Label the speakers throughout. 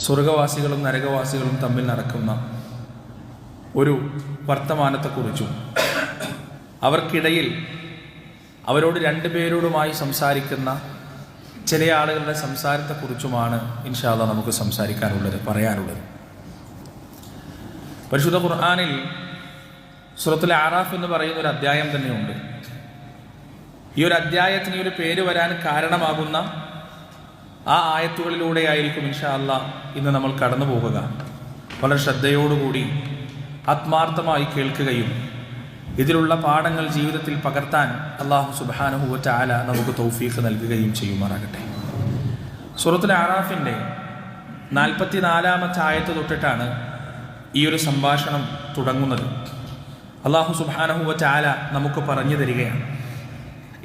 Speaker 1: സ്വർഗവാസികളും നരകവാസികളും തമ്മിൽ നടക്കുന്ന ഒരു വർത്തമാനത്തെക്കുറിച്ചും അവർക്കിടയിൽ അവരോട് രണ്ടുപേരോടുമായി സംസാരിക്കുന്ന ചില ആളുകളുടെ സംസാരത്തെക്കുറിച്ചുമാണ് ഇൻഷാല്ല നമുക്ക് സംസാരിക്കാനുള്ളത് പറയാനുള്ളത്. പരിശുദ്ധ ഖുർആാനിൽ സുറത്തുൽ ആറാഫ് എന്ന് പറയുന്ന ഒരു അധ്യായം തന്നെയുണ്ട്. ഈ ഒരു അധ്യായത്തിന് ഒരു പേര് വരാൻ കാരണമാകുന്ന ആ ആയത്തുകളിലൂടെ ആയിരിക്കും ഇൻഷാ അല്ല ഇന്ന് നമ്മൾ കടന്നു പോകുക. വളരെ ശ്രദ്ധയോടുകൂടി ആത്മാർത്ഥമായി കേൾക്കുകയും ഇതിലുള്ള പാഠങ്ങൾ ജീവിതത്തിൽ പകർത്താൻ അള്ളാഹു സുബാനുഹുവ ആല നമുക്ക് തൗഫീഖ് നൽകുകയും ചെയ്യുമാറാകട്ടെ. സുഹൃത്തുൽ ആറാഫിന്റെ നാൽപ്പത്തി നാലാമത്തെ ആയത്ത് തൊട്ടിട്ടാണ് ഈ ഒരു സംഭാഷണം തുടങ്ങുന്നത്. അള്ളാഹു സുബാനഹുവ ആല നമുക്ക് പറഞ്ഞു തരികയാണ്.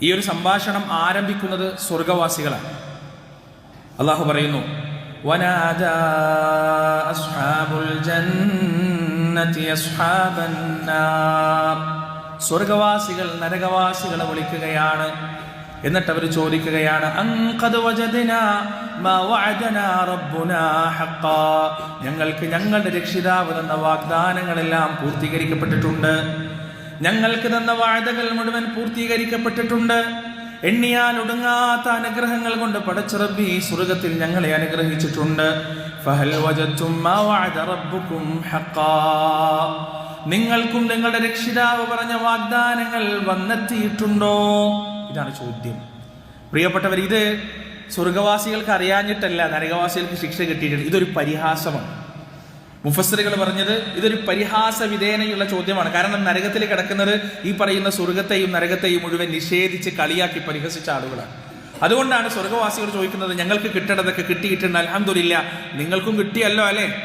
Speaker 1: ഈ ഒരു സംഭാഷണം ആരംഭിക്കുന്നത് സ്വർഗവാസികളാണ്. അള്ളാഹു പറയുന്നു സ്വർഗവാസികൾ നരകവാസികളെ വിളിക്കുകയാണ്. എന്നിട്ട് അവർ ചോദിക്കുകയാണ് ഞങ്ങൾക്ക് ഞങ്ങളുടെ രക്ഷിതാവ് തന്ന വാഗ്ദാനങ്ങളെല്ലാം പൂർത്തീകരിക്കപ്പെട്ടിട്ടുണ്ട്. ഞങ്ങൾക്ക് തന്ന വാഴകൾ മുഴുവൻ പൂർത്തീകരിക്കപ്പെട്ടിട്ടുണ്ട്. എണ്ണിയാൽ ഒടുങ്ങാത്ത അനുഗ്രഹങ്ങൾ കൊണ്ട് പടച്ചിറബി സ്വർഗത്തിൽ ഞങ്ങളെ അനുഗ്രഹിച്ചിട്ടുണ്ട്. നിങ്ങൾക്കും നിങ്ങളുടെ രക്ഷിതാവ് പറഞ്ഞ വാഗ്ദാനങ്ങൾ വന്നെത്തിയിട്ടുണ്ടോ? ഇതാണ് ചോദ്യം. പ്രിയപ്പെട്ടവർ ഇത് സ്വർഗവാസികൾക്ക് അറിയാഞ്ഞിട്ടല്ല നരകവാസികൾക്ക് ശിക്ഷ കിട്ടിയിട്ടുണ്ട്. ഇതൊരു പരിഹാസമാണ്. മുഫസ്സറുകൾ പറഞ്ഞത് ഇതൊരു പരിഹാസ വിധേനയുള്ള ചോദ്യമാണ്. കാരണം നരകത്തിൽ കിടക്കുന്നത് ഈ പറയുന്ന സ്വർഗത്തെയും നരകത്തെയും മുഴുവൻ നിഷേധിച്ച് കളിയാക്കി പരിഹസിച്ച ആളുകളാണ്. അതുകൊണ്ടാണ് സ്വർഗവാസികൾ ചോദിക്കുന്നത് ഞങ്ങൾക്ക് കിട്ടേണ്ടതൊക്കെ കിട്ടിയിട്ടുണ്ട് അലഹമില്ല നിങ്ങൾക്കും കിട്ടിയല്ലോ അല്ലേ?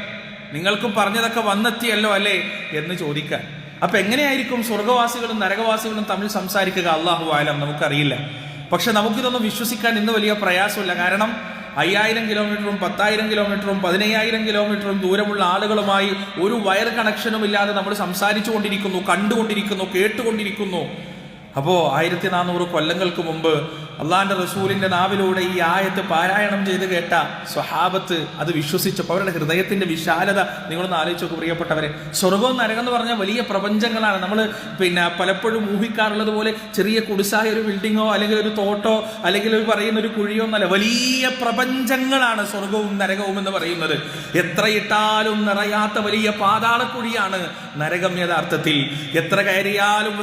Speaker 1: നിങ്ങൾക്കും പറഞ്ഞതൊക്കെ വന്നെത്തിയല്ലോ അല്ലേ? എന്ന് ചോദിക്കാൻ അപ്പൊ എങ്ങനെയായിരിക്കും സ്വർഗവാസികളും നരകവാസികളും തമ്മിൽ സംസാരിക്കുക? അള്ളാഹു ആലം നമുക്കറിയില്ല. പക്ഷെ നമുക്കിതൊന്നും വിശ്വസിക്കാൻ ഇന്ന് വലിയ പ്രയാസമില്ല. കാരണം അയ്യായിരം കിലോമീറ്ററും പത്തായിരം കിലോമീറ്ററും പതിനയ്യായിരം കിലോമീറ്ററും ദൂരമുള്ള ആളുകളുമായി ഒരു വയർ കണക്ഷനും ഇല്ലാതെ നമ്മൾ സംസാരിച്ചു കൊണ്ടിരിക്കുന്നു കണ്ടുകൊണ്ടിരിക്കുന്നു കേട്ടുകൊണ്ടിരിക്കുന്നു. അപ്പോൾ ആയിരത്തി നാനൂറ് കൊല്ലങ്ങൾക്ക് മുമ്പ് അള്ളാന്റെ റസൂലിന്റെ നാവിലൂടെ ഈ ആയത്ത് പാരായണം ചെയ്ത് കേട്ട സ്വഹാബത്ത് അത് വിശ്വസിച്ചപ്പോൾ അവരുടെ ഹൃദയത്തിന്റെ വിശാലത നിങ്ങളൊന്ന് ആലോചിച്ച് നോക്കും പ്രിയപ്പെട്ടവരെ. സ്വർഗവും നരകം എന്ന് പറഞ്ഞാൽ വലിയ പ്രപഞ്ചങ്ങളാണ്. നമ്മൾ പിന്നെ പലപ്പോഴും ഊഹിക്കാറുള്ളത് പോലെ ചെറിയ കുടിസായ ഒരു ബിൽഡിങ്ങോ അല്ലെങ്കിൽ ഒരു തോട്ടോ അല്ലെങ്കിൽ ഒരു പറയുന്ന ഒരു കുഴിയോ എന്നല്ല വലിയ പ്രപഞ്ചങ്ങളാണ് സ്വർഗവും നരകവും എന്ന് പറയുന്നത്. എത്രയിട്ടാലും നിറയാത്ത വലിയ പാതാളക്കുഴിയാണ് നരകം യഥാർത്ഥത്തിൽ. എത്ര കയറിയാലും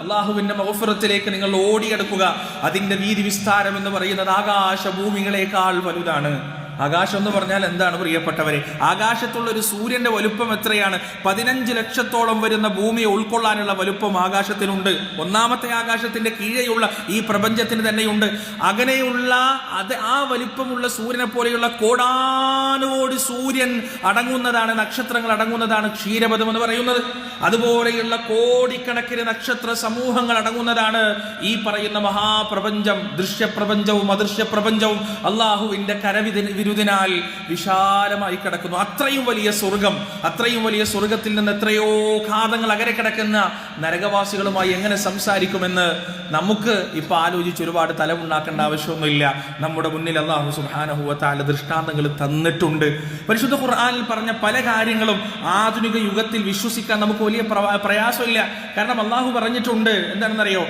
Speaker 1: അള്ളാഹുവിന്റെ മഹഫുറത്തിലേക്ക് നിങ്ങൾ ഓടിയെടുക്കുക. അതിന്റെ വീതി വിസ്താരം എന്ന് പറയുന്നത് ആകാശ ഭൂമികളെക്കാൾ വലുതാണ്. ആകാശം എന്ന് പറഞ്ഞാൽ എന്താണ് പ്രിയപ്പെട്ടവരെ? ആകാശത്തുള്ള ഒരു സൂര്യന്റെ വലുപ്പം എത്രയാണ്? പതിനഞ്ച് ലക്ഷത്തോളം വരുന്ന ഭൂമിയെ ഉൾക്കൊള്ളാനുള്ള വലുപ്പം ആകാശത്തിനുണ്ട്. ഒന്നാമത്തെ ആകാശത്തിന്റെ കീഴെയുള്ള ഈ പ്രപഞ്ചത്തിന് തന്നെയുണ്ട്. അകനെയുള്ള അത് ആ വലുപ്പമുള്ള സൂര്യനെ പോലെയുള്ള കോടാനോട് സൂര്യൻ അടങ്ങുന്നതാണ് നക്ഷത്രങ്ങൾ അടങ്ങുന്നതാണ് ക്ഷീരപഥം എന്ന് പറയുന്നത്. അതുപോലെയുള്ള കോടിക്കണക്കിന് നക്ഷത്ര സമൂഹങ്ങൾ അടങ്ങുന്നതാണ് ഈ പറയുന്ന മഹാപ്രപഞ്ചം ദൃശ്യപ്രപഞ്ചവും അദൃശ്യ പ്രപഞ്ചവും അള്ളാഹുവിന്റെ കരവിധ വിരുദിനാൽ വിശാലമായി കിടക്കുന്നു. അത്രയും വലിയ സ്വർഗം അത്രയും വലിയ സ്വർഗത്തിൽ നിന്ന് എത്രയോ ഘാതങ്ങൾ അകരെ കിടക്കുന്ന നരകവാസികളുമായി എങ്ങനെ സംസാരിക്കുമെന്ന് നമുക്ക് ഇപ്പൊ ആലോചിച്ച് ഒരുപാട് തലമുണ്ടാക്കേണ്ട ആവശ്യമൊന്നുമില്ല. നമ്മുടെ മുന്നിൽ അള്ളാഹു സുഹാനഹുവത്താല ദൃഷ്ടാന്തങ്ങൾ തന്നിട്ടുണ്ട്. പരിശുദ്ധ ഖുർആാനിൽ പറഞ്ഞ പല കാര്യങ്ങളും ആധുനിക യുഗത്തിൽ വിശ്വസിക്കാൻ നമുക്ക് വലിയ പ്രയാസമില്ല. കാരണം അള്ളാഹു പറഞ്ഞിട്ടുണ്ട് എന്താണെന്നറിയോ?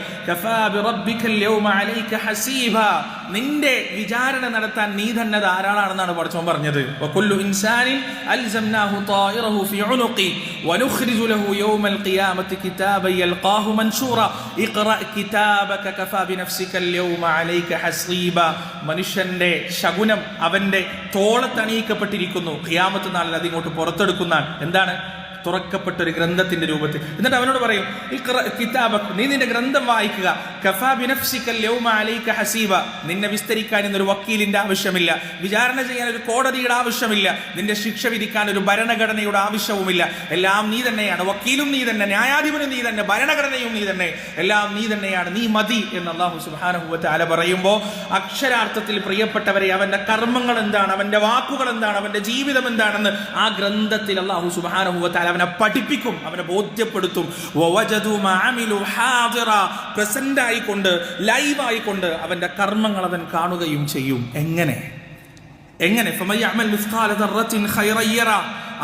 Speaker 1: നിന്റെ വിചാരണ നടത്താൻ നീ തന്നെ ധാരാളാണെന്നാണ് പഠിച്ചോൻ പറഞ്ഞത്. മനുഷ്യന്റെ ശകുനം അവന്റെ തോളത്തണിയിക്കപ്പെട്ടിരിക്കുന്നു. ഖിയാമത്ത് നാളിൽ അതിങ്ങോട്ട് പുറത്തെടുക്കുന്ന എന്താണ്? തുറക്കപ്പെട്ട ഒരു ഗ്രന്ഥത്തിന്റെ രൂപത്തിൽ. എന്നിട്ട് അവനോട് പറയും "ഇഖ്റ കിതാബക് നീ നിന്റെ ഗ്രന്ഥം വായിക്കുക. ഹസീബ. നിന്നെ വിസ്തരിക്കാൻ ഇന്നൊരു വക്കീലിന്റെ ആവശ്യമില്ല. വിചാരണ ചെയ്യാൻ ഒരു കോടതിയുടെ ആവശ്യമില്ല. നിന്റെ ശിക്ഷ വിധിക്കാൻ ഒരു ഭരണഘടനയുടെ ആവശ്യവുമില്ല. എല്ലാം നീ തന്നെയാണ്. വക്കീലും നീ തന്നെ. ന്യായാധിപനും നീ തന്നെ. ഭരണഘടനയും നീ തന്നെ. എല്ലാം നീ തന്നെയാണ്. നീ മതി എന്ന് അള്ളാഹു സുബാനുഭവത്തെ അല പറയുമ്പോൾ അക്ഷരാർത്ഥത്തിൽ പ്രിയപ്പെട്ടവരെ അവന്റെ കർമ്മങ്ങൾ എന്താണ്? അവന്റെ വാക്കുകൾ എന്താണ്? അവന്റെ ജീവിതം എന്താണെന്ന് ആ ഗ്രന്ഥത്തിൽ അള്ളാഹു സുബാനുഭവത്തെ അല അവനെ പഠിപ്പിക്കും അവനെ ബോധ്യപ്പെടുത്തും. പ്രസന്റ് ആയിക്കൊണ്ട് ലൈവ് ആയിക്കൊണ്ട് അവന്റെ കർമ്മങ്ങൾ അവൻ കാണുകയും ചെയ്യും. എങ്ങനെ? എങ്ങനെ?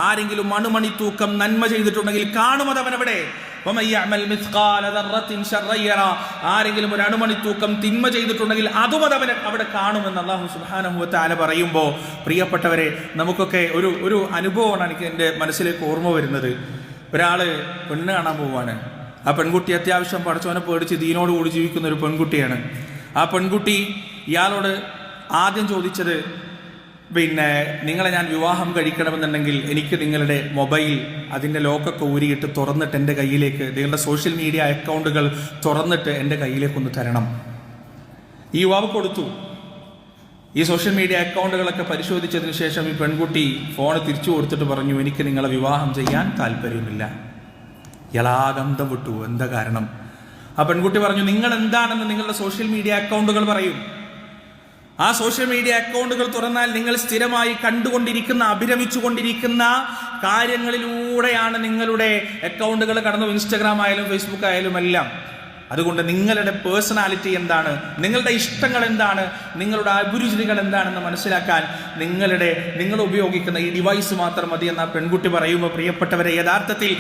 Speaker 1: ആരെങ്കിലും അണുമണി തൂക്കം നന്മ ചെയ്തിട്ടുണ്ടെങ്കിൽ കാണും അത് അവനവിടെ വമയ്യഅമൽ മിസ്ഖാല ദർറത്തിൻ ശർറൻ ആരെങ്കിലും ഒരു അണുമണി തൂക്കം തിന്മ ചെയ്തിട്ടുണ്ടെങ്കിൽ അതും അത് അവനെ അവിടെ കാണുമെന്ന് അള്ളാഹു സുബ്ഹാനഹു വതആല പറയുമ്പോൾ പ്രിയപ്പെട്ടവരെ നമുക്കൊക്കെ ഒരു ഒരു അനുഭവമാണ് എനിക്ക് എന്റെ മനസ്സിലേക്ക് ഓർമ്മ വരുന്നത്. ഒരാൾ പെണ്ണ് കാണാൻ പോവാണ്. ആ പെൺകുട്ടി അത്യാവശ്യം പഠിച്ചവനെ പേടിച്ച് ദീനോട് കൂടി ജീവിക്കുന്ന ഒരു പെൺകുട്ടിയാണ്. ആ പെൺകുട്ടി ഇയാളോട് ആദ്യം ചോദിച്ചത് പിന്നെ നിങ്ങളെ ഞാൻ വിവാഹം കഴിക്കണമെന്നുണ്ടെങ്കിൽ എനിക്ക് നിങ്ങളുടെ മൊബൈൽ അതിന്റെ ലോക്കൊക്കെ ഊരിയിട്ട് തുറന്നിട്ട് എന്റെ കയ്യിലേക്ക് നിങ്ങളുടെ സോഷ്യൽ മീഡിയ അക്കൗണ്ടുകൾ തുറന്നിട്ട് എന്റെ കയ്യിലേക്കൊന്ന് തരണം. ഈ യുവാവ് കൊടുത്തു. ഈ സോഷ്യൽ മീഡിയ അക്കൗണ്ടുകളൊക്കെ പരിശോധിച്ചതിന് ശേഷം ഈ പെൺകുട്ടി ഫോൺ തിരിച്ചു കൊടുത്തിട്ട് പറഞ്ഞു എനിക്ക് നിങ്ങളെ വിവാഹം ചെയ്യാൻ താല്പര്യമില്ല. ഇളാഗന്ധം വിട്ടു. എന്താ കാരണം? ആ പെൺകുട്ടി പറഞ്ഞു നിങ്ങൾ എന്താണെന്ന് നിങ്ങളുടെ സോഷ്യൽ മീഡിയ അക്കൗണ്ടുകൾ പറയും. ആ സോഷ്യൽ മീഡിയ അക്കൗണ്ടുകൾ തുറന്നാൽ നിങ്ങൾ സ്ഥിരമായി കണ്ടുകൊണ്ടിരിക്കുന്ന അഭിരമിച്ചുകൊണ്ടിരിക്കുന്ന കാര്യങ്ങളിലൂടെയാണ് നിങ്ങളുടെ അക്കൗണ്ടുകൾ കടന്നു. ഇൻസ്റ്റഗ്രാം ആയാലും ഫേസ്ബുക്ക് ആയാലും എല്ലാം. അതുകൊണ്ട് നിങ്ങളുടെ പേഴ്സണാലിറ്റി എന്താണ്? നിങ്ങളുടെ ഇഷ്ടങ്ങൾ എന്താണ്? നിങ്ങളുടെ അഭിരുചികൾ എന്താണെന്ന് മനസ്സിലാക്കാൻ നിങ്ങളുടെ നിങ്ങൾ ഉപയോഗിക്കുന്ന ഈ ഡിവൈസ് മാത്രം മതി എന്ന പെൺകുട്ടി പറയുമ്പോൾ പ്രിയപ്പെട്ടവരെ യഥാർത്ഥത്തിൽ.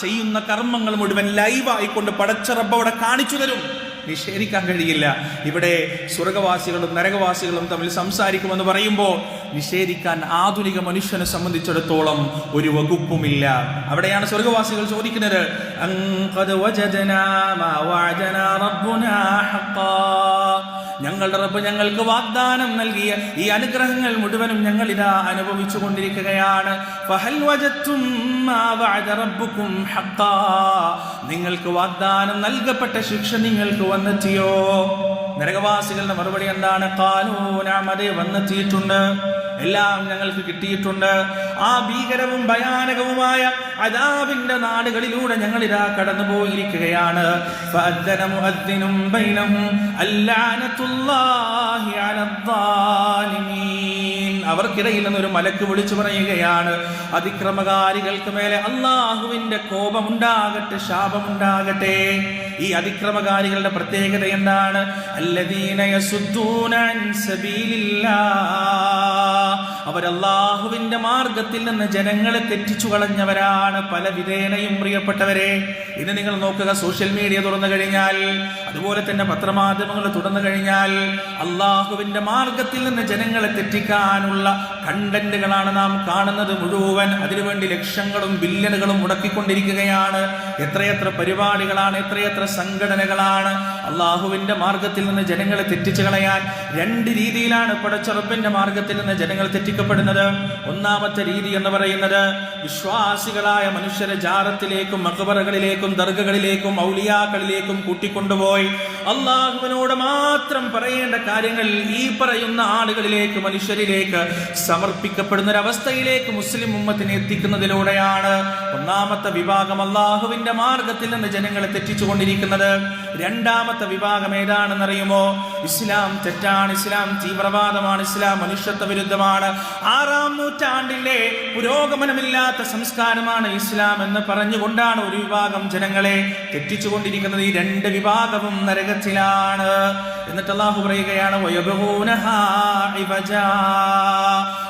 Speaker 1: ചെയ്യുന്ന കർമ്മങ്ങൾ മുഴുവൻ ലൈവായിക്കൊണ്ട് പടച്ച റബ്ബ് അവിടെ കാണിച്ചു തരും. നിഷേധിക്കാൻ കഴിയില്ല. ഇവിടെ സ്വർഗവാസികളും നരകവാസികളും തമ്മിൽ സംസാരിക്കുമെന്ന് പറയുമ്പോൾ നിഷേധിക്കാൻ ആധുനിക മനുഷ്യനെ സംബന്ധിച്ചിടത്തോളം ഒരു വകുപ്പുമില്ല. അവിടെയാണ് സ്വർഗവാസികൾ ചോദിക്കുന്നത് "അൻ ഖദ് വജദ്നാ മാ വഅദനാ റബ്ബുനാ ഹഖ്ഖാ." ഞങ്ങളുടെ റബ്ബ് ഞങ്ങൾക്ക് വാഗ്ദാനം നൽകിയ ഈ അനുഗ്രഹങ്ങൾ മുഴുവനും ഞങ്ങൾ ഇതാ അനുഭവിച്ചു കൊണ്ടിരിക്കുകയാണ്. നിങ്ങൾക്ക് വാഗ്ദാനം നൽകപ്പെട്ട ശിക്ഷ നിങ്ങൾക്ക് വന്നെത്തിയോ നരകവാസികളുടെ മറുപടി എന്താണ് കാലൂനാമതേ വന്നെത്തിയിട്ടുണ്ട് എല്ലാം ഞങ്ങൾക്ക് കിട്ടിയിട്ടുണ്ട് ആ ഭീകരവും ഭയാനകവുമായ അതാവിന്റെ നാടുകളിലൂടെ ഞങ്ങൾ ഇതാ കടന്നു പോയിരിക്കുകയാണ്. അവർക്കിടയിൽ നിന്നൊരു മലക്ക് വിളിച്ചു പറയുകയാണ് അതിക്രമകാരികൾക്ക് മേലെ അള്ളാഹുവിന്റെ കോപമുണ്ടാകട്ടെ ശാപമുണ്ടാകട്ടെ ഈ അതിക്രമകാരികളുടെ പ്രത്യേകത എന്താണ് അവരല്ലാഹുവിന്റെ മാർഗത്തിൽ. മാർഗത്തിൽ നിന്ന് ജനങ്ങളെ തെറ്റിച്ചു കളഞ്ഞവരാണ് പല വിധേനയും പ്രിയപ്പെട്ടവരെ. ഇത് നിങ്ങൾ നോക്കുക സോഷ്യൽ മീഡിയ തുറന്നു കഴിഞ്ഞാൽ അതുപോലെ തന്നെ പത്രമാധ്യമങ്ങൾ തുടർന്നു കഴിഞ്ഞാൽ അള്ളാഹുവിന്റെ മാർഗത്തിൽ നിന്ന് ജനങ്ങളെ തെറ്റിക്കാനുള്ള കണ്ടന്റുകളാണ് നാം കാണുന്നത് മുഴുവൻ. അതിനുവേണ്ടി ലക്ഷങ്ങളും ബില്യണുകളും മുടക്കിക്കൊണ്ടിരിക്കുകയാണ്. എത്രയെത്ര പരിപാടികളാണ് എത്രയെത്ര സംഘടനകളാണ് അള്ളാഹുവിന്റെ മാർഗത്തിൽ നിന്ന് ജനങ്ങളെ തെറ്റിച്ചു കളയാൻ രണ്ട് രീതിയിലാണ് പടച്ചെറുപ്പിന്റെ മാർഗത്തിൽ നിന്ന് ജനങ്ങൾ തെറ്റിക്കപ്പെടുന്നത്. ഒന്നാമത്തെ രീതി എന്ന് പറയുന്നത് വിശ്വാസികളായ മനുഷ്യരെ ജാറത്തിലേക്കും മക്ബറകളിലേക്കും ദർഗകളിലേക്കും ഔലിയാക്കളിലേക്കും കൂട്ടിക്കൊണ്ടുപോയി. അള്ളാഹുവിനോട് മാത്രം പറയേണ്ട കാര്യങ്ങൾ ഈ പറയുന്ന ആളുകളിലേക്ക് മനുഷ്യരിലേക്ക് സമർപ്പിക്കപ്പെടുന്ന ഒരവസ്ഥയിലേക്ക് മുസ്ലിം ഉമ്മത്തിനെ എത്തിക്കുന്നതിലൂടെയാണ് ഒന്നാമത്തെ വിഭാഗം അള്ളാഹുവിന്റെ മാർഗത്തിൽ നിന്ന് ജനങ്ങളെ തെറ്റിച്ചുകൊണ്ടിരിക്കുന്നത്. രണ്ടാമത്തെ വിഭാഗം ഏതാണെന്നറിയുമോ? ഇസ്ലാം തെറ്റാണ് ഇസ്ലാം തീവ്രവാദമാണ് ഇസ്ലാം മനുഷ്യത്വ വിരുദ്ധമാണ്. ആറാം നൂറ്റാണ്ടിലെ പുരോഗമനമില്ലാത്ത സംസ്കാരമാണ് ഇസ്ലാം എന്ന് പറഞ്ഞുകൊണ്ടാണ് ഒരു വിഭാഗം ജനങ്ങളെ തെറ്റിച്ചുകൊണ്ടിരിക്കുന്നത്. ഈ രണ്ട് വിഭാഗവും നരകത്തിലാണ്. എന്നിട്ട് അള്ളാഹു പറയുകയാണ്.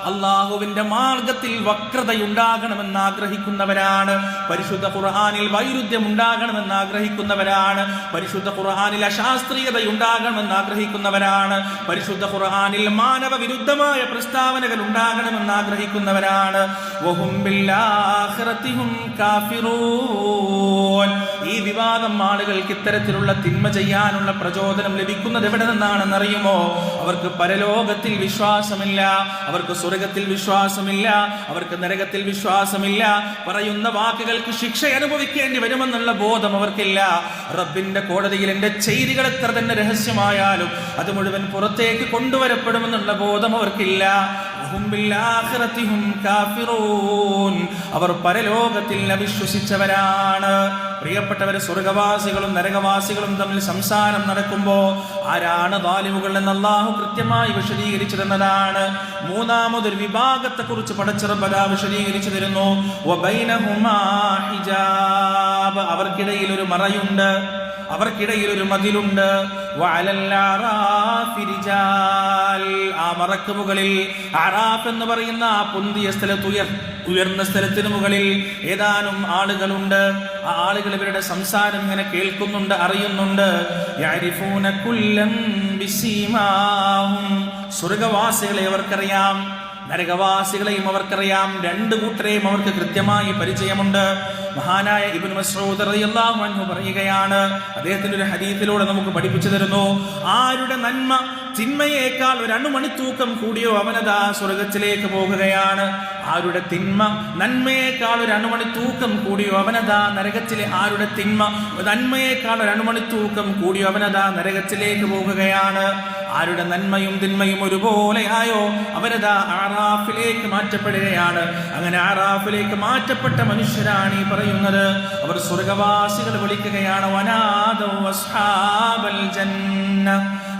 Speaker 1: അള്ളാഹുവിന്റെ മാർഗത്തിൽ വക്രതയുണ്ടാകണമെന്ന് ആഗ്രഹിക്കുന്നവരാണ്. പരിശുദ്ധ ഖുർഹാനിൽ വൈരുദ്ധ്യം ഉണ്ടാകണമെന്ന് ആഗ്രഹിക്കുന്നവരാണ്. പരിശുദ്ധ ഖുർഹാനിൽ അശാസ്ത്രീയത ഉണ്ടാകണമെന്ന് ആഗ്രഹിക്കുന്നവരാണ്. പരിശുദ്ധ ഖുർഹാനിൽ മാനവ വിരുദ്ധമായ പ്രസ്താവനകൾ ഉണ്ടാകണമെന്ന് ആഗ്രഹിക്കുന്നവരാണ്. വഹും കാഫിറൂൻ. ഈ വിവാദം ആളുകൾക്ക് ഇത്തരത്തിലുള്ള തിന്മ ചെയ്യാനുള്ള പ്രചോദനം ലഭിക്കുന്നത് എവിടെ നിന്നാണെന്ന് അറിയുമോ അവർക്ക് പരലോകത്തിൽ വിശ്വാസമില്ല അവർക്ക് സ്വർഗത്തിൽ വിശ്വാസമില്ല അവർക്ക് നരകത്തിൽ വിശ്വാസമില്ല. പറയുന്ന വാക്കുകൾക്ക് ശിക്ഷ അനുഭവിക്കേണ്ടി വരുമെന്നുള്ള ബോധം അവർക്കില്ല. റബ്ബിന്റെ കോടതിയിൽ എന്റെ ചെയ്തികൾ എത്ര തന്നെ രഹസ്യമായാലും അത് മുഴുവൻ പുറത്തേക്ക് കൊണ്ടുവരപ്പെടുമെന്നുള്ള ബോധം അവർക്കില്ല. അവർ പരലോകത്തിൽ അവിശ്വസിച്ചവരാണ്. പ്രിയപ്പെട്ടവരെ സ്വർഗവാസികളും നരകവാസികളും തമ്മിൽ സംസാരം നടക്കുമ്പോൾ ആരാണ് ദാലിമുകൾ എന്ന് അള്ളാഹു കൃത്യമായി വിശദീകരിച്ചിരുന്നതാണ് മൂന്നാമതൊരു വിഭാഗത്തെ കുറിച്ച് പടച്ചിറബല വിശദീകരിച്ചു തരുന്നു. അവർക്കിടയിൽ ഒരു മറയുണ്ട്. അവർക്കിടയിൽ ഒരു മതിലുണ്ട്. മറക്ക് മുകളിൽ അറാഫ് എന്ന് പറയുന്ന ആ പൊന്തിയ സ്ഥലത്ത് ഉയർ ഉയർന്ന സ്ഥലത്തിന് മുകളിൽ ഏതാനും ആളുകളുണ്ട്. ആ ആളുകൾ ഇവരുടെ സംസാരം ഇങ്ങനെ കേൾക്കുന്നുണ്ട് അറിയുന്നുണ്ട്. സ്വർഗവാസികളെ അവർക്കറിയാം. നരകവാസികളെയും അവർക്കറിയാം. രണ്ട് കൂട്ടരെയും അവർക്ക് കൃത്യമായി പരിചയമുണ്ട്. മഹാനായ ഇബിൻ മസ്ഊദ് റളിയല്ലാഹു അൻഹു പറയുകയാണ് അദ്ദേഹത്തിന്റെ ഒരു ഹദീസിലൂടെ നമുക്ക് പഠിപ്പിച്ചു തരുന്നു. ആരുടെ നന്മ തിന്മയേക്കാൾ ഒരു അണുമണിത്തൂക്കം കൂടിയോ അവനതാ സ്വർഗത്തിലേക്ക് പോകുകയാണ്. ആരുടെ തിന്മ നന്മയേക്കാൾ ഒരു അണുമണിത്തൂക്കം കൂടിയോ അവനതാ നരകത്തിലെ ആരുടെ തിന്മ നന്മയേക്കാൾ ഒരു അണുമണിത്തൂക്കം കൂടിയോ അവനതാ നരകത്തിലേക്ക് പോകുകയാണ്. ആരുടെ നന്മയും തിന്മയും ഒരുപോലെയായോ? അവരതാ ആറാഫിലേക്ക് മാറ്റപ്പെടുകയാണ്. അങ്ങനെ ആറാഫിലേക്ക് മാറ്റപ്പെട്ട മനുഷ്യരാണ് ഈ പറയുന്നത്. അവർ സ്വർഗവാസികൾ വിളിക്കുകയാണ്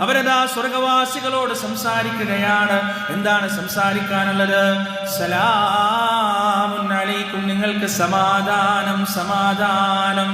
Speaker 1: അവരതാ സ്വർഗവാസികളോട് സംസാരിക്കുകയാണ്. എന്താണ് സംസാരിക്കാനുള്ളത്? സലാമുൻ അലൈക്കും നിങ്ങൾക്ക് സമാധാനം സമാധാനം.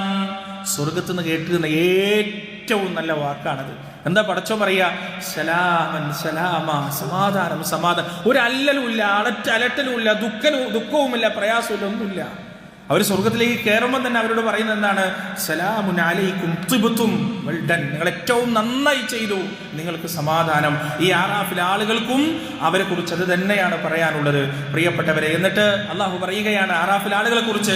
Speaker 1: സ്വർഗത്തുനിന്ന് കേട്ടിരുന്ന ഏറ്റവും നല്ല വാക്കാണത്. എന്താ പടച്ചോ പറയാ? സലാമൻ സലാമ സമാധാനം സമാധാനം. ഒരു അല്ലലും ഇല്ല അലറ്റ അലട്ടലും ഇല്ല ദുഃഖനും ദുഃഖവുമില്ല പ്രയാസവും ഒന്നുമില്ല. അവർ സ്വർഗത്തിലേക്ക് കയറുമ്പോൾ തന്നെ അവരോട് പറയുന്നത് എന്താണ്? സലാമുൻ അലൈക്കും തുബുത്തും വെൽഡൻ നിങ്ങൾ ഏറ്റവും നന്നായി ചെയ്തു. നിങ്ങൾക്ക് സമാധാനം. ഈ ആറാഫിലെ ആളുകൾക്കും അവരെ കുറിച്ച് അത് തന്നെയാണ് പറയാനുള്ളത്. പ്രിയപ്പെട്ടവരെ എന്നിട്ട് അള്ളാഹു പറയുകയാണ് ആറാഫിലെ ആളുകളെ കുറിച്ച്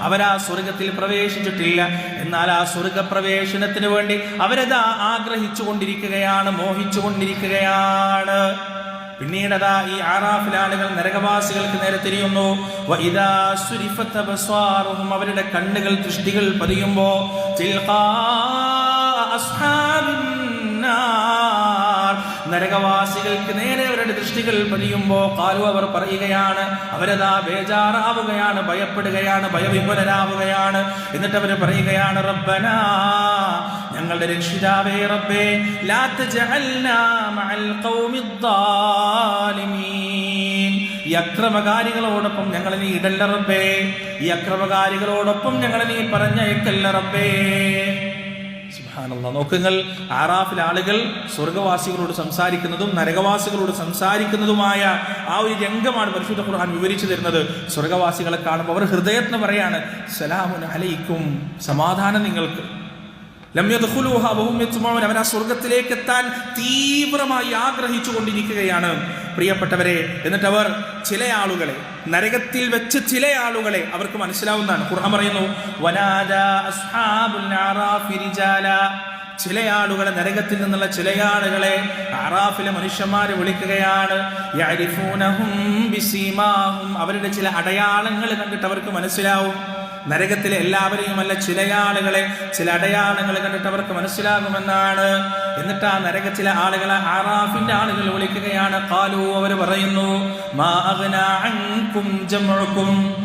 Speaker 1: അവരാ സ്വർഗത്തിൽ പ്രവേശിച്ചിട്ടില്ല. എന്നാൽ ആ സ്വർഗ പ്രവേശനത്തിന് വേണ്ടി അവരത് ആഗ്രഹിച്ചു കൊണ്ടിരിക്കുകയാണ് മോഹിച്ചു കൊണ്ടിരിക്കുകയാണ് പിന്നീട് ഈ ആറാഫിൽ ആളുകൾ നരകവാസികൾക്ക് നേരെ തിരിയുന്നു അവരുടെ കണ്ണുകൾ ദൃഷ്ടികൾ പതിയുമ്പോ. നരകവാസികൾക്ക് നേരെ അവരുടെ ദൃഷ്ടികൾ പതിയുമ്പോ കാലു അവർ പറയുകയാണ് അവരതാ ബേജാറാവുകയാണ് ഭയപ്പെടുകയാണ് ഭയവിഹുലരാവുകയാണ് എന്നിട്ട് അവർ പറയുകയാണ് റബ്ബനാ ഞങ്ങളുടെ രക്ഷിതാവേ റബ്ബേ ലാത്ത് ഈ അക്രമകാരികളോടൊപ്പം ഞങ്ങളെ നീ ഇടല്ല റബ്ബേ ഈ അക്രമകാരികളോടൊപ്പം ഞങ്ങളെ നീ പറഞ്ഞയക്കല്ല റബ്ബേ. സുബ്ഹാനല്ലാഹ് നോക്കുങ്ങൾ ആറാഫിൽ ആളുകൾ സ്വർഗവാസികളോട് സംസാരിക്കുന്നതും നരകവാസികളോട് സംസാരിക്കുന്നതുമായ ആ ഒരു രംഗമാണ് പരിശുദ്ധ ഖുർആൻ വിവരിച്ചു തരുന്നത്. സ്വർഗവാസികളെ കാണുമ്പോൾ അവർ ഹൃദയത്തിന് പറയാണ് സലാമുൻ അലൈക്കും. സമാധാനം നിങ്ങൾക്ക്. അവർ ആ സ്വർഗത്തിലേക്ക് എത്താൻ തീവ്രമായി ആഗ്രഹിച്ചു കൊണ്ടിരിക്കുകയാണ് പ്രിയപ്പെട്ടവരെ എന്നിട്ട് അവർ ചില ആളുകളെ നരകത്തിൽ വെച്ച് ചില ആളുകളെ അവർക്ക് മനസ്സിലാവുന്നതാണ്. ഖുർആൻ പറയുന്നു ചില ആളുകളെ നരകത്തിൽ നിന്നുള്ള ചില ആളുകളെ അറാഫിലെ മനുഷ്യന്മാരെ വിളിക്കുകയാണ്. അവരുടെ ചില അടയാളങ്ങൾ കണ്ടിട്ട് അവർക്ക് മനസ്സിലാവും. നരകത്തിലെ എല്ലാവരെയുമല്ല ചില ആളുകളെ ചില അടയാളങ്ങൾ കണ്ടിട്ട് അവർക്ക് മനസ്സിലാകുമെന്നാണ് എന്നിട്ട് ആ ചില ആളുകളെ ആറാഫിന്റെ ആളുകൾ വിളിക്കുകയാണ്. കാലു അവർ പറയുന്നു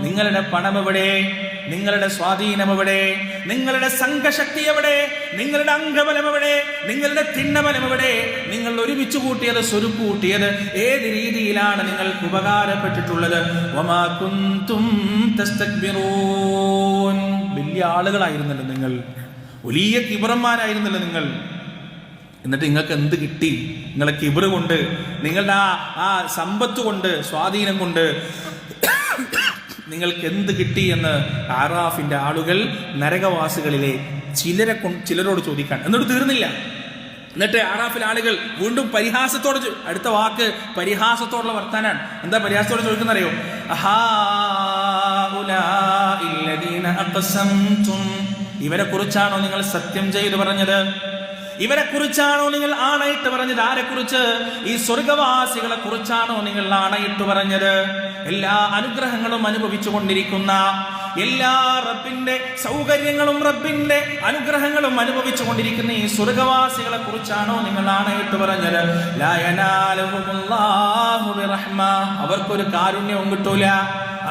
Speaker 1: നിങ്ങളുടെ പണം എവിടെ? നിങ്ങളുടെ സ്വാധീനം എവിടെ? നിങ്ങളുടെ സംഘശക്തി എവിടെ? നിങ്ങളുടെ അംഗബലം എവിടെ? നിങ്ങളുടെ തിണ്ണബലം എവിടെ? നിങ്ങൾ ഒരുമിച്ച് കൂട്ടിയത് സ്വരുപ്പ് കൂട്ടിയത് ഏത് രീതിയിലാണ് നിങ്ങൾക്ക് ഉപകാരപ്പെട്ടിട്ടുള്ളത്? വലിയ ആളുകളായിരുന്നല്ലോ നിങ്ങൾ. വലിയ കിബറന്മാരായിരുന്നല്ലോ നിങ്ങൾ. എന്നിട്ട് നിങ്ങൾക്ക് എന്ത് കിട്ടി? നിങ്ങളെ കിബറ് കൊണ്ട് നിങ്ങളുടെ ആ ആ സമ്പത്ത് കൊണ്ട് സ്വാധീനം കൊണ്ട് നിങ്ങൾക്ക് എന്ത് കിട്ടി എന്ന് ആറാഫിന്റെ ആളുകൾ നരകവാസികളിലെ ചിലരെ ചിലരോട് ചോദിക്കാൻ. എന്നിട്ട് തീർന്നില്ല. എന്നിട്ട് ആറാഫിൽ ആളുകൾ വീണ്ടും പരിഹാസത്തോട് അടുത്ത വാക്ക് പരിഹാസത്തോടുള്ള വർത്താനാണ്. എന്താ പരിഹാസത്തോട് ചോദിക്കുന്ന അറിയോ? ഇവരെ കുറിച്ചാണോ നിങ്ങൾ സത്യം ചെയ്തു പറഞ്ഞത്? ഇവരെ കുറിച്ചാണോ നിങ്ങൾ ആണയിട്ട് പറഞ്ഞത്? ആരെ കുറിച്ച് ഈ സ്വർഗവാസികളെ കുറിച്ചാണോ നിങ്ങൾ ആണയിട്ട് പറഞ്ഞത്? എല്ലാ അനുഗ്രഹങ്ങളും അനുഭവിച്ചു കൊണ്ടിരിക്കുന്ന എല്ലാ റബ്ബിന്റെ സൗകര്യങ്ങളും റബ്ബിന്റെ അനുഗ്രഹങ്ങളും അനുഭവിച്ചു കൊണ്ടിരിക്കുന്ന ഈ സ്വർഗവാസികളെ കുറിച്ചാണോ നിങ്ങൾ ആണയിട്ട് പറഞ്ഞത്? അവർക്കൊരു കാരുണ്യവും കിട്ടൂല.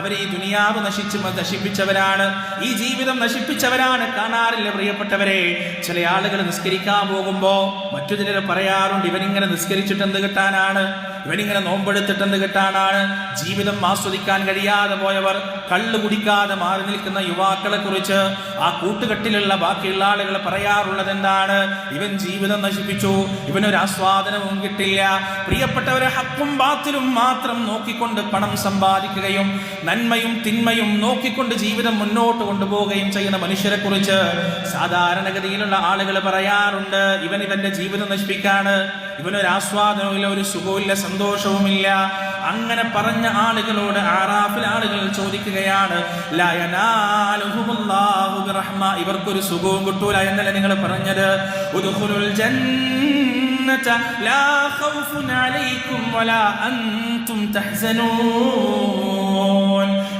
Speaker 1: അവർ ഈ ദുനിയാവ് നശിച്ചു നശിപ്പിച്ചവരാണ്. ഈ ജീവിതം നശിപ്പിച്ചവരാണ് കാണാറില്ല പ്രിയപ്പെട്ടവരെ. ചില ആളുകൾ നിസ്കരിക്കാൻ പോകുമ്പോൾ മറ്റു ചിലർ പറയാറുണ്ട് ഇവനിങ്ങനെ നിസ്കരിച്ചിട്ട് എന്ത് കിട്ടാനാണ്? ഇവനിങ്ങനെ നോമ്പെടുത്തിട്ട് എന്ത് കിട്ടാനാണ്? ജീവിതം ആസ്വദിക്കാൻ കഴിയാതെ പോയവർ കള്ളു കുടിക്കാതെ മാറി നിൽക്കുന്ന യുവാക്കളെ കുറിച്ച് ആ കൂട്ടുകെട്ടിലുള്ള ബാക്കിയുള്ള ആളുകൾ പറയാറുള്ളത് എന്താണ്? ഇവൻ ജീവിതം നശിപ്പിച്ചു ഇവനൊരു ആസ്വാദനവും കിട്ടില്ല. പ്രിയപ്പെട്ടവരെ ഹക്കും ബാത്തിലും മാത്രം നോക്കിക്കൊണ്ട് പണം സമ്പാദിക്കുകയും നന്മയും തിന്മയും നോക്കിക്കൊണ്ട് ജീവിതം മുന്നോട്ട് കൊണ്ടുപോവുകയും ചെയ്യുന്ന മനുഷ്യരെ കുറിച്ച് സാധാരണഗതിയിലുള്ള ആളുകൾ പറയാറുണ്ട് ഇവൻ ഇവന്റെ ജീവിതം നശിപ്പിക്കാണ്. ഇവനൊരു ആസ്വാദനവുമില്ല ഒരു സുഖവുമില്ല സന്തോഷവുമില്ല. അങ്ങനെ പറഞ്ഞ ആളുകളോട് ആറാഫിൽ ആളുകൾ ചോദിക്കുകയാണ്. ഇവർക്കൊരു സുഖവും കിട്ടൂല എന്നല്ല നിങ്ങൾ പറഞ്ഞത്? ലാ ഖൗഫുൻ അലൈക്കും വലാ അൻതും തഹ്സനൂൻ.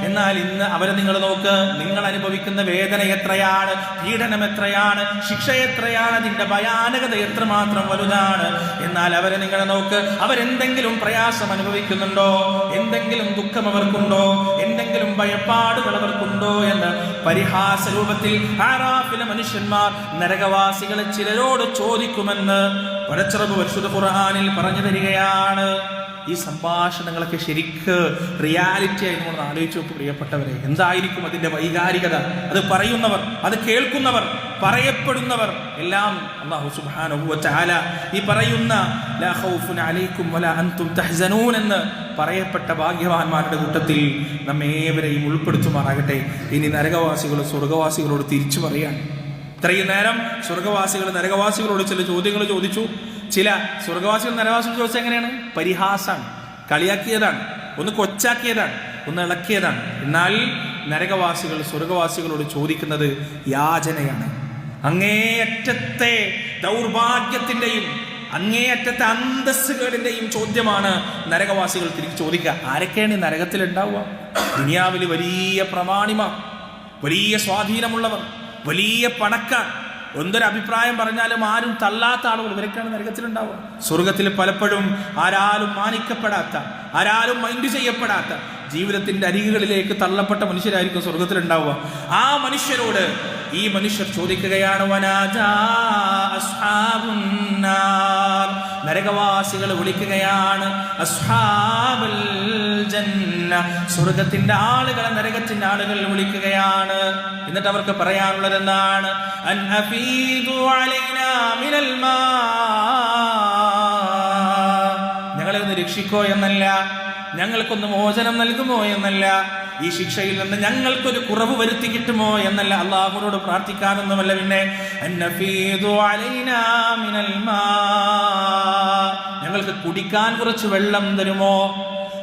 Speaker 1: എന്നാൽ ഇന്ന് അവരെ നിങ്ങൾ നോക്ക്. നിങ്ങൾ അനുഭവിക്കുന്ന വേദന എത്രയാണ്? പീഡനം എത്രയാണ്? ശിക്ഷ എത്രയാണ്? അതിന്റെ ഭയാനകത എത്രമാത്രം വലുതാണ്? എന്നാൽ അവരെ നിങ്ങൾ നോക്ക്. അവരെന്തെങ്കിലും പ്രയാസം അനുഭവിക്കുന്നുണ്ടോ? എന്തെങ്കിലും ദുഃഖം അവർക്കുണ്ടോ? എന്തെങ്കിലും ഭയപ്പാടുകൾ അവർക്കുണ്ടോ എന്ന് പരിഹാസ രൂപത്തിൽ ആറാഫിലെ മനുഷ്യന്മാർ നരകവാസികളെ ചിലരോട് ചോദിക്കുമെന്ന് പരച്ചറബ് പരിശുദ്ധ ഖുർആനിൽ പറഞ്ഞു തരികയാണ്. ഈ സംഭാഷണങ്ങളൊക്കെ ശരിക്ക് റിയാലിറ്റി ആയി നമ്മൾ ആലോചിച്ച് നോക്കും പ്രിയപ്പെട്ടവരെ. എന്തായിരിക്കും അതിന്റെ വൈകാരികത? അത് പറയുന്നവർ അത് കേൾക്കുന്നവർ പറയപ്പെടുന്നവർ എല്ലാം അള്ളാഹു തആല ഈ പറയുന്ന അലൈക്കും എന്ന് പറയപ്പെട്ട ഭാഗ്യവാന്മാരുടെ കൂട്ടത്തിൽ നമ്മേവരെയും ഉൾപ്പെടുത്തുമാറാകട്ടെ. ഇനി നരകവാസികൾ സ്വർഗവാസികളോട് തിരിച്ചു പറയാണ്. ഇത്രയും നേരം സ്വർഗവാസികൾ നരകവാസികളോട് ചില ചോദ്യങ്ങൾ ചോദിച്ചു. ചില സ്വർഗവാസികൾ നരവാസികൾ ചോദിച്ചാൽ എങ്ങനെയാണ്? പരിഹാസാണ്. കളിയാക്കിയതാണ്. ഒന്ന് കൊച്ചാക്കിയതാണ്. ഒന്ന് ഇളക്കിയതാണ്. എന്നാൽ നരകവാസികൾ സ്വർഗവാസികളോട് ചോദിക്കുന്നത് യാചനയാണ്. അങ്ങേയറ്റത്തെ ദൗർഭാഗ്യത്തിന്റെയും അങ്ങേയറ്റത്തെ അന്തസ്സുകളുടെയും ചോദ്യമാണ് നരകവാസികൾ തിരിച്ചു ചോദിക്കുക. ആരൊക്കെയാണ് നരകത്തിൽ ഉണ്ടാവുക ദുനിയാവിൽ വലിയ പ്രമാണിമാർ വലിയ സ്വാധീനമുള്ളവർ വലിയ പണക്കാർ എന്തൊരു അഭിപ്രായം പറഞ്ഞാലും ആരും തള്ളാത്ത ആളുകൾ ഇവരൊക്കെയാണ് നരകത്തിലുണ്ടാവുക സ്വർഗത്തിൽ പലപ്പോഴും ആരാലും മാനിക്കപ്പെടാത്ത ആരാലും മൈൻഡ് ചെയ്യപ്പെടാത്ത ജീവിതത്തിന്റെ അരികുകളിലേക്ക് തള്ളപ്പെട്ട മനുഷ്യരായിരിക്കും സ്വർഗത്തിലുണ്ടാവുക ആ മനുഷ്യരോട് ഈ മനുഷ്യർ ചോദിക്കുകയാണ് വനാജാ. നരകവാസികൾ വിളിക്കുകയാണ്. സ്വർഗത്തിന്റെ ആളുകളെ നരകത്തിന്റെ ആളുകൾ വിളിക്കുകയാണ്. എന്നിട്ട് അവർക്ക് പറയാനുള്ളത് എന്താണ്? ഞങ്ങളെ ഒന്ന് രക്ഷിക്കോ എന്നല്ല. ഞങ്ങൾക്കൊന്ന് മോചനം നൽകുമോ എന്നല്ല. ഈ ശിക്ഷയിൽ നിന്ന് ഞങ്ങൾക്കൊരു കുറവ് വരുത്തി കിട്ടുമോ എന്നല്ല അള്ളാഹുനോട് പ്രാർത്ഥിക്കാനൊന്നുമല്ല പിന്നെ. ഞങ്ങൾക്ക് കുടിക്കാൻ കുറച്ച് വെള്ളം തരുമോ?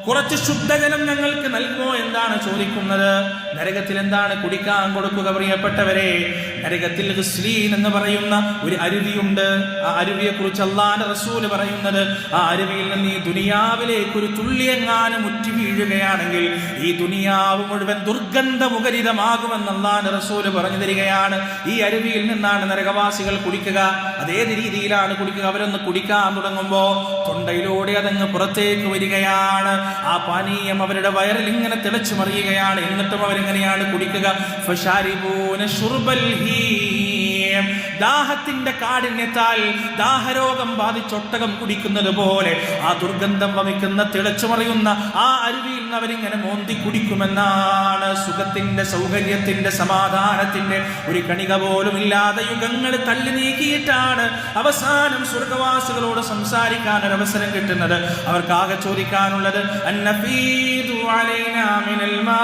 Speaker 1: കുറച്ച് ശുദ്ധജലം ഞങ്ങൾക്ക് നൽകുമോ എന്താണ് ചോദിക്കുന്നത്. നരകത്തിൽ എന്താണ് കുടിക്കാൻ കൊടുക്കുക പ്രിയപ്പെട്ടവരെ? നരകത്തിൽ ഹുസ്ലീൻ എന്ന് പറയുന്ന ഒരു അരുവിയുണ്ട്. ആ അരുവിയെ കുറിച്ച് അള്ളാന്റെ റസൂൽ പറയുന്നത് ആ അരുവിയിൽ നിന്ന് ഈ ദുനിയാവിലേക്ക് ഒരു തുള്ളിയെങ്ങാനും ഉറ്റി വീഴുകയാണെങ്കിൽ ഈ ദുനിയാവ് മുഴുവൻ ദുർഗന്ധമുഖരിതമാകുമെന്ന് അള്ളാന്റെ റസൂൽ പറഞ്ഞു തരികയാണ്. ഈ അരുവിയിൽ നിന്നാണ് നരകവാസികൾ കുടിക്കുക. അതേത് രീതിയിലാണ് കുടിക്കുക? അവരൊന്ന് കുടിക്കാൻ തുടങ്ങുമ്പോൾ തൊണ്ടയിലൂടെ അതങ്ങ് പുറത്തേക്ക് വരികയാണ്. ആ പാനീയം അവരുടെ വയറിൽ ഇങ്ങനെ തിളച്ചു മറിയുകയാണ് എന്നിട്ടും അവരെങ്ങനെയാണ് കുടിക്കുക ഫശാരിബൂന ശുർബൽ ഹീം. ദാഹത്തിന്റെ കാടിനെത്താൽ ദാഹരോഗം ബാധിച്ചൊട്ടകം കുടിക്കുന്നത് പോലെ ആ ദുർഗന്ധം വമിക്കുന്ന തിളച്ചു മറിയുന്ന ആ അരുവിയിൽ നിന്ന് അവരിങ്ങനെ മോന്തി കുടിക്കുമെന്നാണ് സുഖത്തിന്റെ സൗകര്യത്തിന്റെ സമാധാനത്തിന്റെ ഒരു കണിക പോലും ഇല്ലാതെ യുഗങ്ങൾ തള്ളി നീക്കിയിട്ടാണ് അവസാനം സ്വർഗവാസികളോട് സംസാരിക്കാൻ ഒരു അവസരം കിട്ടുന്നത് അവർക്കാകെ ചോദിക്കാനുള്ളത് അന്നഫീദു അലൈനാ മിനൽ മാ.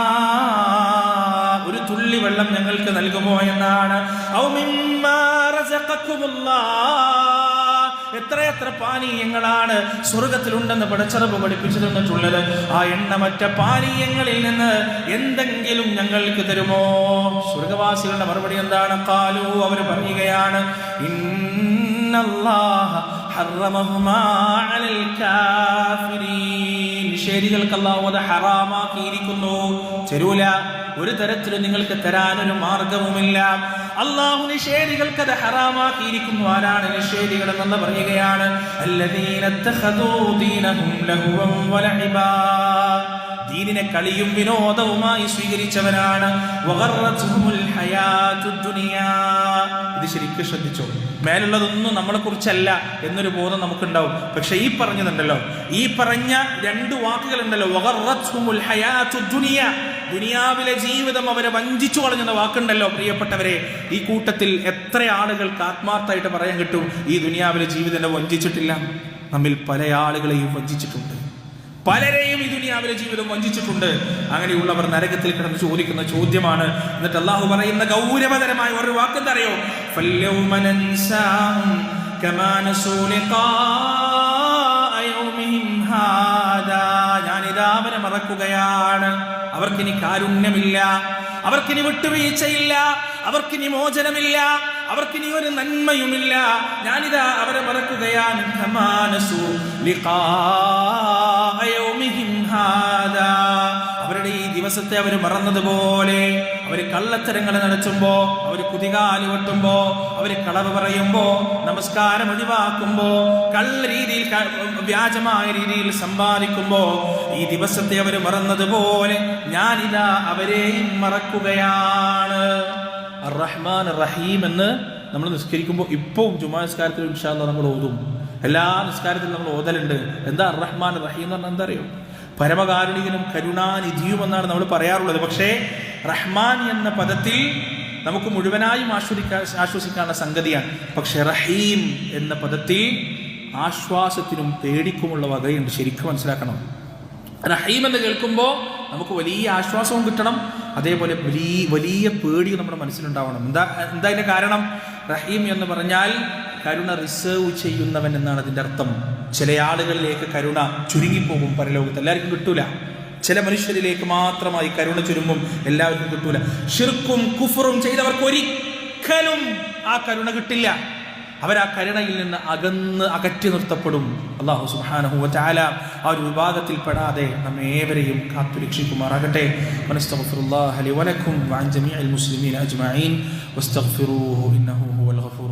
Speaker 1: തുള്ളി വെള്ളം ഞങ്ങൾക്ക് നൽകുമോ എന്നാണ്. എത്രയെത്ര പാനീയങ്ങളാണ് സ്വർഗത്തിലുണ്ടെന്ന് പടച്ചറപ്പ് പഠിപ്പിച്ചു തന്നിട്ടുള്ളത് ആ എണ്ണമറ്റ പാനീയങ്ങളിൽ നിന്ന് എന്തെങ്കിലും ഞങ്ങൾക്ക് തരുമോ? സ്വർഗവാസികളുടെ മറുപടി എന്താണ്? കാലു അവർ പറയുകയാണ്. നിഷേധികൾക്ക് ഹറാമാക്കിയിരിക്കുന്നു. ചെരൂല. ഒരു തരത്തിലും നിങ്ങൾക്ക് തരാനൊരു മാർഗവുമില്ല. അള്ളാഹു നിഷേധികൾക്ക് അത് ഹറാമാക്കിയിരിക്കുന്നു. ആരാണ് നിഷേധികൾ എന്ന് പറയുകയാണ് അല്ലദീന ഇത്തഖദൂ ദീനഹും ലഹുവൻ വലഇബാ ദീനിനെ കളിയും വിനോദവുമായി ഹയാത്തുദ് ഇത് ശരിക്കും ശ്രദ്ധിച്ചോ? മേലുള്ളതൊന്നും നമ്മളെ കുറിച്ചല്ല എന്നൊരു ബോധം നമുക്കുണ്ടാവും. പക്ഷെ ഈ പറഞ്ഞതുണ്ടല്ലോ. ഈ പറഞ്ഞ രണ്ട് വാക്കുകൾ ഉണ്ടല്ലോ ദുനിയാവിലെ ജീവിതം അവരെ വഞ്ചിച്ചു കളഞ്ഞെന്ന വാക്കുണ്ടല്ലോ പ്രിയപ്പെട്ടവരെ. ഈ കൂട്ടത്തിൽ എത്ര ആളുകൾക്ക് ആത്മാർത്ഥമായിട്ട് പറയാൻ കിട്ടും? ഈ ദുനിയാവിലെ ജീവിതം വഞ്ചിച്ചിട്ടില്ല. നമ്മിൽ പല ആളുകളെയും വഞ്ചിച്ചിട്ടുണ്ട്. പലരെയും ഈ ദുനിയാവിലെ ജീവിതം വഞ്ചിച്ചിട്ടുണ്ട്. അങ്ങനെയുള്ളവർ നരകത്തിൽ കിടന്ന് ചോദിക്കുന്ന ചോദ്യമാണ്. എന്നിട്ട് അള്ളാഹു പറയുന്ന ഗൗരവതരമായ ഒരു വാക്കെന്തറിയോ ഞാനിതാവനെ മറക്കുകയാണ്. അവർക്കിനി കാരുണ്യമില്ല. അവർക്കിനി വിട്ടുവീഴ്ചയില്ല അവർക്കിനി മോചനമില്ല അവർക്കിനി ഒരു നന്മയുമില്ല ഞാനിതാ അവരെ മറക്കുകയാണ് യൗമിഹിം ഹാദാ. ദിവസത്തെ അവർ മറന്നതുപോലെ അവർ കള്ളത്തരങ്ങൾ നടത്തുമ്പോ അവർ കുതികാൽ വെട്ടുമ്പോ അവർ കളവ് പറയുമ്പോ നമസ്കാരം ഒഴിവാക്കുമ്പോ കള്ള രീതിയിൽ വ്യാജമായ രീതിയിൽ സമ്പാദിക്കുമ്പോ ഈ ദിവസത്തെ അവർ മറന്നതുപോലെ ഞാനിതാ അവരെയും മറക്കുകയാണ്. റഹ്മാൻ റഹീം എന്ന് നമ്മൾ നിസ്കരിക്കുമ്പോൾ ഇപ്പോഴും ജുമാ നിസ്കാരത്തിൽ ഇൻഷാല്ല നമ്മൾ ഓതും. എല്ലാ നിസ്കാരത്തിലും നമ്മൾ ഓതലുണ്ട്. എന്താ റഹ്മാൻ റഹീം എന്ന് പറഞ്ഞാൽ എന്താ അറിയോ? പരമകാരുണികനും കരുണാനിധിയും എന്നാണ് നമ്മൾ പറയാറുള്ളത്. പക്ഷേ റഹ്മാൻ എന്ന പദത്തിൽ നമുക്ക് മുഴുവനായും ആശ്വസിക്കാൻ ആശ്വസിക്കാനുള്ള സംഗതിയാണ്. പക്ഷെ റഹീം എന്ന പദത്തിൽ ആശ്വാസത്തിനും പേടിക്കുമുള്ള വകയുണ്ട്. ശരിക്കും മനസ്സിലാക്കണം. റഹീം എന്ന് കേൾക്കുമ്പോൾ നമുക്ക് വലിയ ആശ്വാസവും കിട്ടണം. അതേപോലെ വലിയ വലിയ പേടിയും നമ്മുടെ മനസ്സിലുണ്ടാവണം. എന്താ എന്താ അതിന്റെ കാരണം? റഹീം എന്ന് പറഞ്ഞാൽ കരുണ റിസേർവ് ചെയ്യുന്നവൻ എന്നാണ് അതിന്റെ അർത്ഥം. ചില ആളുകളിലേക്ക് കരുണ ചുരുങ്ങിപ്പോകും പരലോകത്ത്. എല്ലാവർക്കും കിട്ടൂല. ചില മനുഷ്യരിലേക്ക് മാത്രമായി കരുണ ചുരുങ്ങും എല്ലാവർക്കും കിട്ടൂല. ഷിർക്കും കുഫറും ചെയ്തവർക്ക് ഒരിക്കലും ആ കരുണ കിട്ടില്ല. അവർ ആ കരുണയിൽ നിന്ന് അകന്ന് അകറ്റി നിർത്തപ്പെടും. അള്ളാഹു സുബ്ഹാനഹു വതആല ആ ഒരു വിഭാഗത്തിൽ പെടാതെ നമ്മെ ഏവരെയും കാത്തു രക്ഷിക്കുമാറാകട്ടെ. വനസ്തഗ്ഫിറുല്ലാഹ ലി വലക്കും വസ്തഗ്ഫിറൂഹു ഇന്നഹു ഹുവൽ ഗഫൂർ